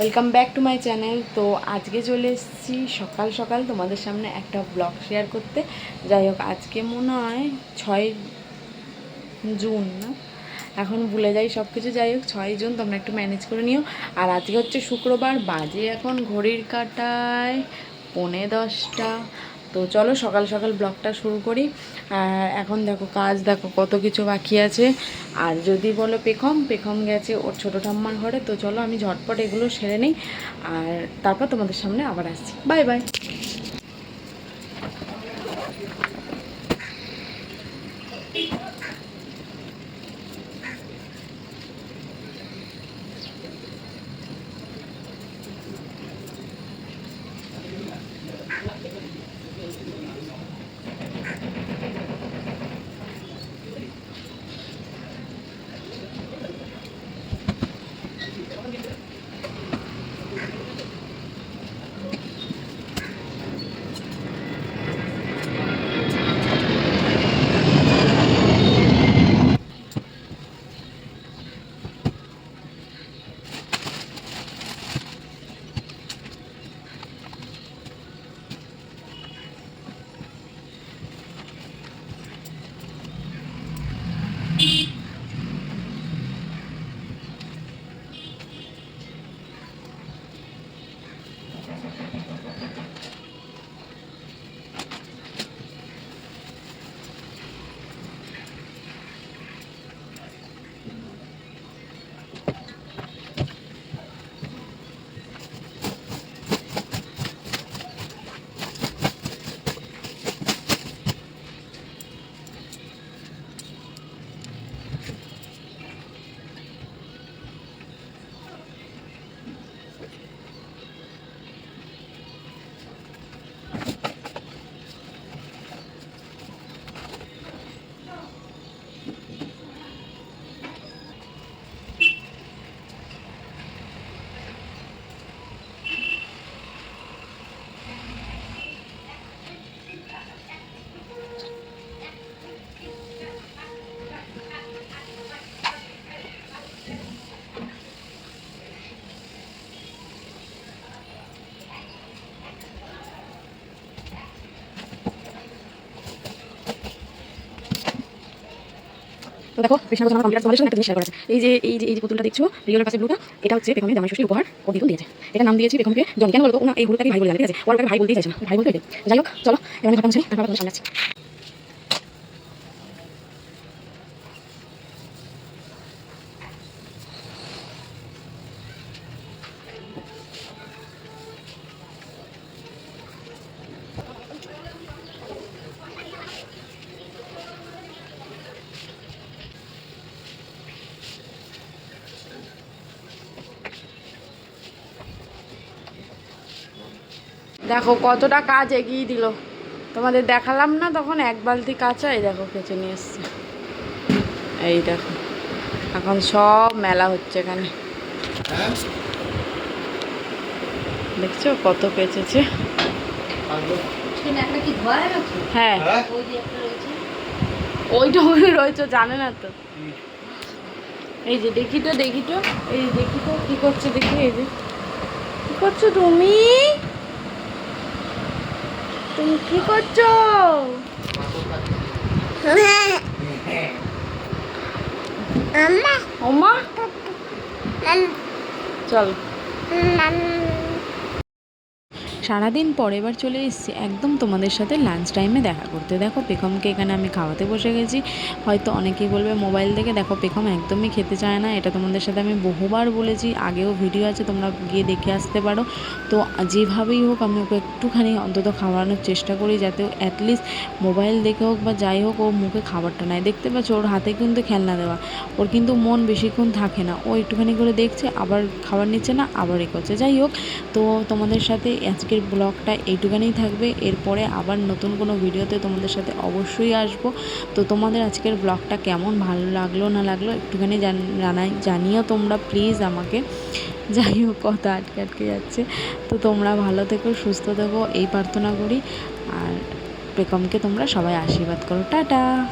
Welcome back to my channel তো আজকে চলে এসেছি সকাল সকাল তোমাদের সামনে একটা ব্লগ শেয়ার করতে। যাই হোক, আজকে মনে হয় ছয় জুন না? এখন ভুলে যাই সব কিছু যাই হোক, ছয় জুন, তোমরা একটু ম্যানেজ করে নিও। আর আজকে হচ্ছে শুক্রবার, বাজে এখন ঘড়ির কাটায়, পৌনে দশটা। তো চলো সকাল সকাল ব্লগটা শুরু করি। এখন দেখো কাজ, দেখো কত কিছু বাকি আছে। আর যদি বলো পেখম পেখম গেছে ওর ছোটো ঠাম্মার ঘরে, তো চলো আমি ঝটপট এগুলো সেরে নিই। আর তারপর তোমাদের সামনে আবার আসছি। Bye bye. দেখো কৃষ্ণ কথা কম্পিউটার তোমাদের একটা জিনিস শেয়ার করা আছে। এই যে এই যে এই যে পুতুলটা দেখছ রিয়েলের কাছে ব্লুটা এটা হচ্ছে বেগমের জামাই ষষ্ঠীর উপহার, ও দিদুন দিয়েছে। এটা নাম দিয়েছি বেগমকে জন কেন বলতো? না, এই হলুদটাকে ভাই বলে জানে ঠিক আছে? ওর ভাই বলতেই চাইছে ভাই বলতে যাই হোক, চলো এবার ঘটনা শুনি তারপর তোমার সামনে আছি দেখো কতটা কাজ এগিয়ে দিল। তোমাদের দেখালাম না তখন এক বালতি কাঁচা, এই দেখো কেচে নিয়ে এসছে। এই দেখো, এখন সব মেলা হচ্ছে এখানে। দেখছ কত কেচেছে? হ্যাঁ। ওইটা ওই রয়েছে, জানে না তো। এই যে দেখি তো দেখি তো এই যে দেখি তো কি করছে দেখি, এই যে। কি করছ তুমি? তুমি কি করছ? ওমা চল। সারাদিন পর এবার চলে এসেছি একদম তোমাদের সাথে লাঞ্চ টাইমে দেখা করতে। দেখো, পেখমকে এখানে আমি খাওয়াতে বসে গেছি। হয়তো অনেকেই বলবে মোবাইল দেখে দেখো, পেখম একদমই খেতে চায় না। এটা তোমাদের সাথে আমি বহুবার বলেছি। আগেও ভিডিও আছে, তোমরা গিয়ে দেখে আসতে পারো। তো যেভাবেই হোক, আমি ওকে একটুখানি অন্তত খাওয়ানোর চেষ্টা করি যাতে অ্যাটলিস্ট মোবাইল দেখে হোক বা যাই হোক, ও মুখে খাবারটা নেয়। দেখতে পাচ্ছ, ওর হাতে কিন্তু খেলনা দেওয়া। ওর কিন্তু মন বেশিক্ষণ থাকে না। ও একটুখানি করে দেখছে, আবার খাবার নিচ্ছে না, আবার এ করছে যাই হোক, তো তোমাদের সাথে আজকের ব্লগটা এইটুখানেই থাকবে। এরপরে আবার নতুন কোনো ভিডিওতে তোমাদের সাথে অবশ্যই আসব। তো তোমাদের আজকের ব্লগটা কেমন ভালো লাগল, না লাগল একটুখানি জান- জানাই, জানিও তোমরা প্লিজ আমাকে। যাই হোক, কথা আটকে আটকে যাচ্ছে। তো তোমরা ভালো থেকো, সুস্থ থেকো, এই প্রার্থনা করি। আর বেকমকে তোমরা সবাই আশীর্বাদ করো। টাটা!